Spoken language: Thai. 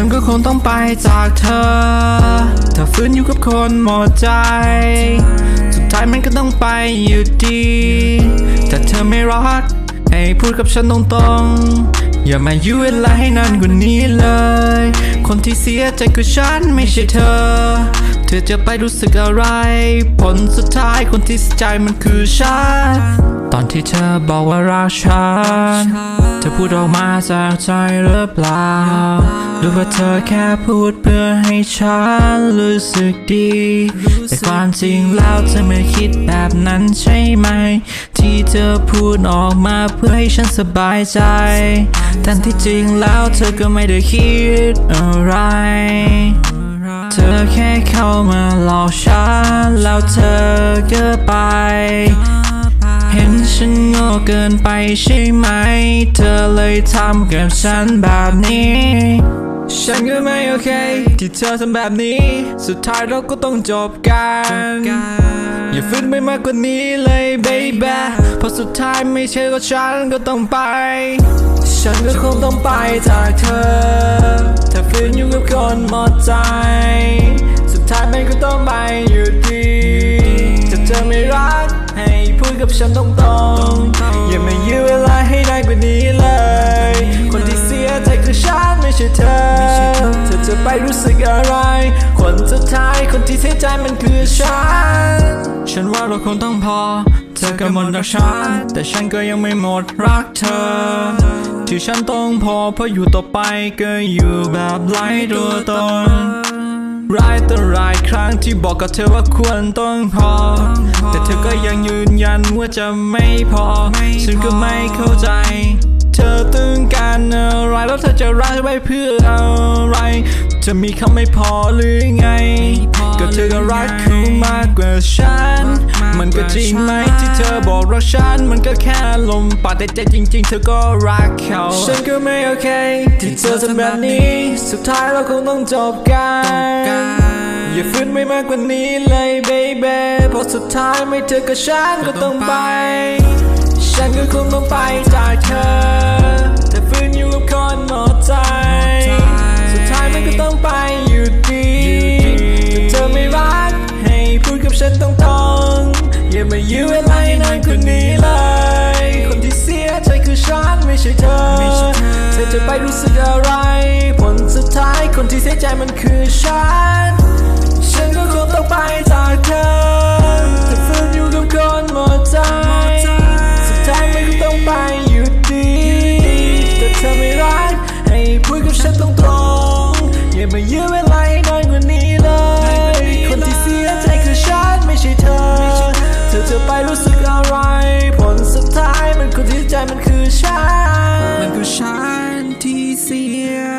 ันก็คงต้องไปจากเธอเธอฟื้นอยู่กับคนหมดใจ สุดท้ายมันก็ต้องไปอยู่ดี แต่เธอไม่รัก ให้พูดกับฉันตรงๆ อย่ามายุ่เวลาให้นานกว่านี้เลย คนที่เสียใจคือฉันไม่ใช่เธอ ธอจะไปรู้สึกอะไร ผลสุดท้ายคนที่สใจมันคือฉัน ตอนที่เธอบอกว่ารักฉัน เธอพูดออกมาจากใจหรือเปล่า หรือว่าเธอแค่พูดเพื่อให้ฉันรู้สึกดี แต่ความจริงแล้วเธอไม่คิดแบบนั้นใช่ไหม ที่เธอพูดออกมาเพื่อให้ฉันสบายใจ แต่ที่จริงแล้วเธอก็ไม่ได้คิดอะไร เข้ามาหลอกฉันแล้วเธอก็ไป เห็นฉันโง่เกินไปใช่ไหม เธอเลยทำกับฉันแบบนี้ ฉันก็ไม่โอเค ที่เธอทำแบบนี้ สุดท้ายเราก็ต้องจบกันอย่าฟื้นไปมากกว่านี้เลย baby เพราะสุดท้ายไม่ใช่ก็ฉันก็ต้องไป ฉันก็คงต้องไปจากเธอ ถ้าฟื้นอยู่กับคนหมดใจายมันก็ต้องไปอยู่ดีถ้าเธอไม่รักให้พูดกับฉันตรงๆอย่ามายื้อเวลาให้ได้กว่านี้เลย คนที่เสียใจคือฉันไม่ใช่เธอเธอจะไปรู้สึกอะไร คนสุดท้ายคนที่เสียใจมันคือฉัน ฉันว่าเราคงต้องพอ เธอก็หมดรักฉัน แต่ฉันก็ยังไม่หมดรักเธอที่ฉันต้องพอเพราะอยู่ต่อไปก็อยู่แบบไร้ตัวตน ร้ายต่อหลายครั้งที่บอกกับเธอว่าควรต้องพอ แต่เธอก็ยังยืนยันว่าจะไม่พอ ฉันก็ไม่เข้าใจ เธอต้องการอะไรแล้วเธอจะรักไว้เพื่ออะไร จะมีคำไม่พอหรือไง ก็เธอก็รักเขามากกว่าฉันมันก็ จริงไหมที่เธอบอกรักฉันมันก็แค่ลมปากแต่ใจจริง ๆ เธอก็รักเขา ฉันก็ไม่โอเค ที่เธอทำแบบนี้ สุดท้ายเราคงต้องจบกันอย่าฟื้นไม่มากกว่านี้เลย baby เพราะสุดท้ายไม่เธอกับฉันก็ต้องไป ฉันก็คงต้องไปจากเธอแต่ฟื้นอยู่กับคนหมดใจ สุดท้ายมันก็ต้องไปอยู่ดีถ้าเธอไม่รักให้พูดกับฉันตรงๆอ ย่ามายื้อเวลาให้นานกว่านี้เลย คนที่เสียใจคือฉันไม่ใช่เธอ เธอจะไปรู้สึกอะไร ผลสุดท้ายคนที่เสียใจมันคือฉัน ฉันมันก็ฉันที่เสีย